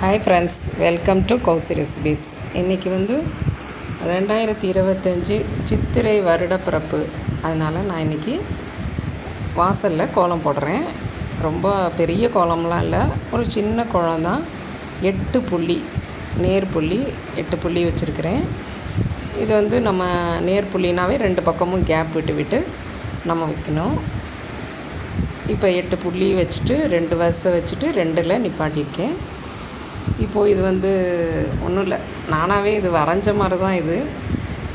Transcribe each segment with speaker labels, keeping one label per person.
Speaker 1: Hi friends welcome to Kousi recipes இன்றைக்கி வந்து ரெண்டாயிரத்தி இருபத்தஞ்சி சித்திரை வருட பிறப்பு அதனால் நான் இன்றைக்கி வாசலில் கோலம் போடுறேன். ரொம்ப பெரிய கோலம்லாம் இல்லை. ஒரு சின்ன கோலம் தான். எட்டு புள்ளி நேர் புள்ளி எட்டு புள்ளி வச்சுருக்கிறேன். இது வந்து நம்ம நேர் புள்ளினாவே ரெண்டு பக்கமும் கேப் விட்டு விட்டு நம்ம வைக்கணும். இப்போ எட்டு புள்ளி வச்சுட்டு ரெண்டு வருஷம் வச்சுட்டு ரெண்டில் நிப்பாட்டியிருக்கேன். இப்போது இது வந்து ஒன்றும் இல்லை. நானாகவே இது வரைஞ்ச மாதிரி தான் இது.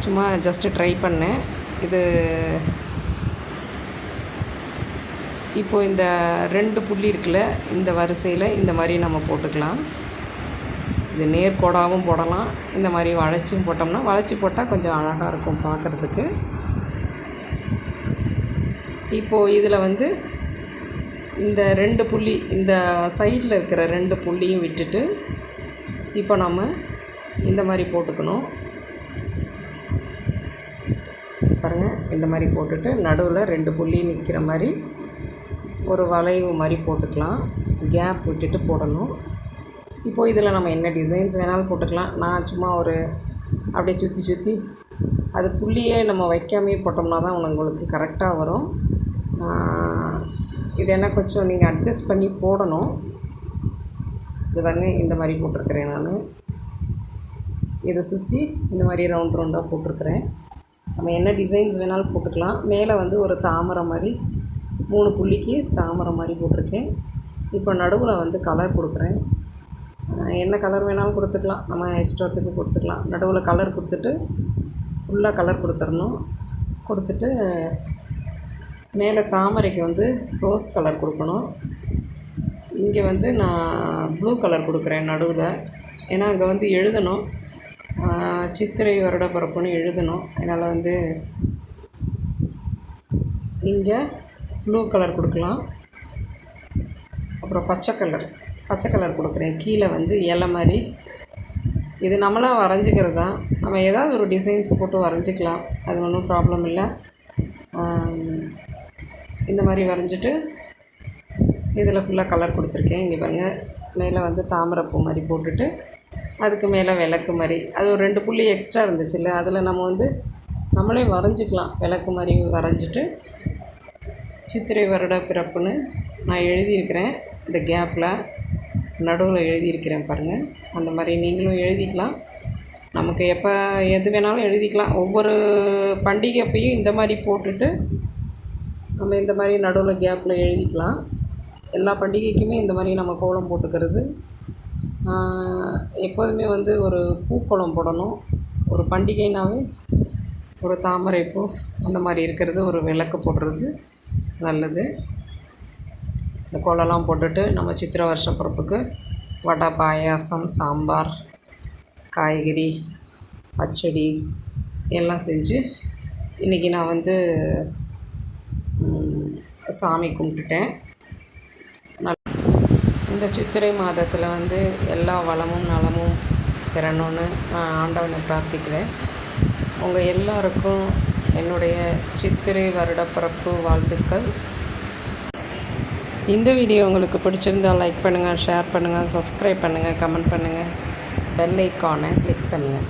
Speaker 1: சும்மா ஜஸ்ட்டு ட்ரை பண்ணேன். இது இப்போது இந்த ரெண்டு புள்ளி இருக்குல்ல இந்த வரிசையில் இந்த மாதிரி நம்ம போட்டுக்கலாம். இது நேர்கோடாகவும் போடலாம். இந்த மாதிரி வளைச்சும் போட்டோம்னா வளைச்சி போட்டால் கொஞ்சம் அழகாக இருக்கும் பார்க்குறதுக்கு இப்போது இதில் வந்து இந்த ரெண்டு புள்ளி இந்த சைடில் இருக்கிற ரெண்டு புள்ளியும் விட்டுட்டு இப்போ நம்ம இந்த மாதிரி போட்டுக்கணும். பாருங்கள் இந்த மாதிரி போட்டுட்டு நடுவில் ரெண்டு புள்ளி நிற்கிற மாதிரி ஒரு வளைவு மாதிரி போட்டுக்கலாம். கேப் விட்டுட்டு போடணும். இப்போது இதில் நம்ம என்ன டிசைன்ஸ் வேணாலும் போட்டுக்கலாம். நான் சும்மா ஒரு அப்படியே சுற்றி சுற்றி அது புள்ளியே நம்ம வைக்காமே போட்டோம்னா தான் உங்களுக்கு கரெக்டாக வரும். இது என்ன கொஞ்சம் நீங்கள் அட்ஜஸ்ட் பண்ணி போடணும். இது பாருங்க இந்த மாதிரி போட்டிருக்கிறேன் நான். இதை சுற்றி இந்த மாதிரி ரவுண்ட் ரவுண்டாக போட்டிருக்கிறேன். நம்ம என்ன டிசைன்ஸ் வேணாலும் போட்டுக்கலாம். மேலே வந்து ஒரு தாமரை மாதிரி மூணு புள்ளிக்கு தாமரை மாதிரி போட்டிருக்கேன். இப்போ நடுவில் வந்து கலர் கொடுக்குறேன். என்ன கலர் வேணாலும் கொடுத்துக்கலாம். நம்ம இஷ்டத்துக்கு கொடுத்துக்கலாம். நடுவில் கலர் கொடுத்துட்டு ஃபுல்லாக கலர் கொடுத்துடணும். கொடுத்துட்டு மேலே தாமரைக்கு வந்து ரோஸ் கலர் கொடுக்கணும். இங்கே வந்து நான் ப்ளூ கலர் கொடுக்குறேன் நடுவில். ஏன்னா அங்கே வந்து எழுதணும். சித்திரை வருட பிறப்புன்னு எழுதணும். அதனால் வந்து இங்கே ப்ளூ கலர் கொடுக்கலாம். அப்புறம் பச்சை கலர் பச்சை கலர் கொடுக்குறேன். கீழே வந்து இலை மாதிரி. இது நம்மளாக வரைஞ்சிக்கிறது தான். நம்ம ஏதாவது ஒரு டிசைன்ஸ் போட்டு வரைஞ்சிக்கலாம். அது ஒன்றும் ப்ராப்ளம் இல்லை. இந்த மாதிரி வரைஞ்சிட்டு இதில் ஃபுல்லாக கலர் கொடுத்துருக்கேன். இங்கே பாருங்கள் மேலே வந்து தாமரைப்பூ மாதிரி போட்டுட்டு அதுக்கு மேலே விளக்கு மாதிரி. அது ஒரு ரெண்டு புள்ளி எக்ஸ்ட்ரா இருந்துச்சுல்ல அதில் நம்ம வந்து நம்மளே வரைஞ்சிக்கலாம். விளக்கு மாதிரி வரைஞ்சிட்டு சித்திரை வருட பிறப்புன்னு நான் எழுதியிருக்கிறேன். இந்த கேப்பில் நடுவில் எழுதியிருக்கிறேன் பாருங்கள் அந்த மாதிரி நீங்களும் எழுதிக்கலாம். நமக்கு எப்போ எது வேணாலும் எழுதிக்கலாம். ஒவ்வொரு பண்டிகை அப்பையும் இந்த மாதிரி போட்டுட்டு நம்ம இந்த மாதிரி நடுவில் கேப்பில் எழுதிக்கலாம். எல்லா பண்டிகைக்குமே இந்த மாதிரி நம்ம கோலம் போட்டுக்கிறது. எப்போதுமே வந்து ஒரு பூக்கோலம் போடணும். ஒரு பண்டிகைனாவே ஒரு தாமரை பூ அந்த மாதிரி இருக்கிறது ஒரு விளக்கு போடுறது நல்லது. இந்த கோலம்லாம் போட்டுட்டு நம்ம சித்திரை வருஷ பிறப்புக்கு வடை பாயாசம் சாம்பார் காய்கறி பச்சடி எல்லாம் செஞ்சு இன்றைக்கி நான் வந்து சாமி கும்பிட்டுட்டேன். இந்த சித்திரை மாதத்தில் வந்து எல்லா வளமும் நலமும் பெறணும்னு நான் ஆண்டவனை பிரார்த்திக்கிறேன். உங்கள் எல்லாருக்கும் என்னுடைய சித்திரை வருடப்பிறப்பு வாழ்த்துக்கள். இந்த வீடியோ உங்களுக்கு பிடிச்சிருந்தால் லைக் பண்ணுங்கள் ஷேர் பண்ணுங்கள் சப்ஸ்கிரைப் பண்ணுங்கள் கமெண்ட் பண்ணுங்கள் பெல் ஐக்கானை கிளிக் பண்ணுங்கள்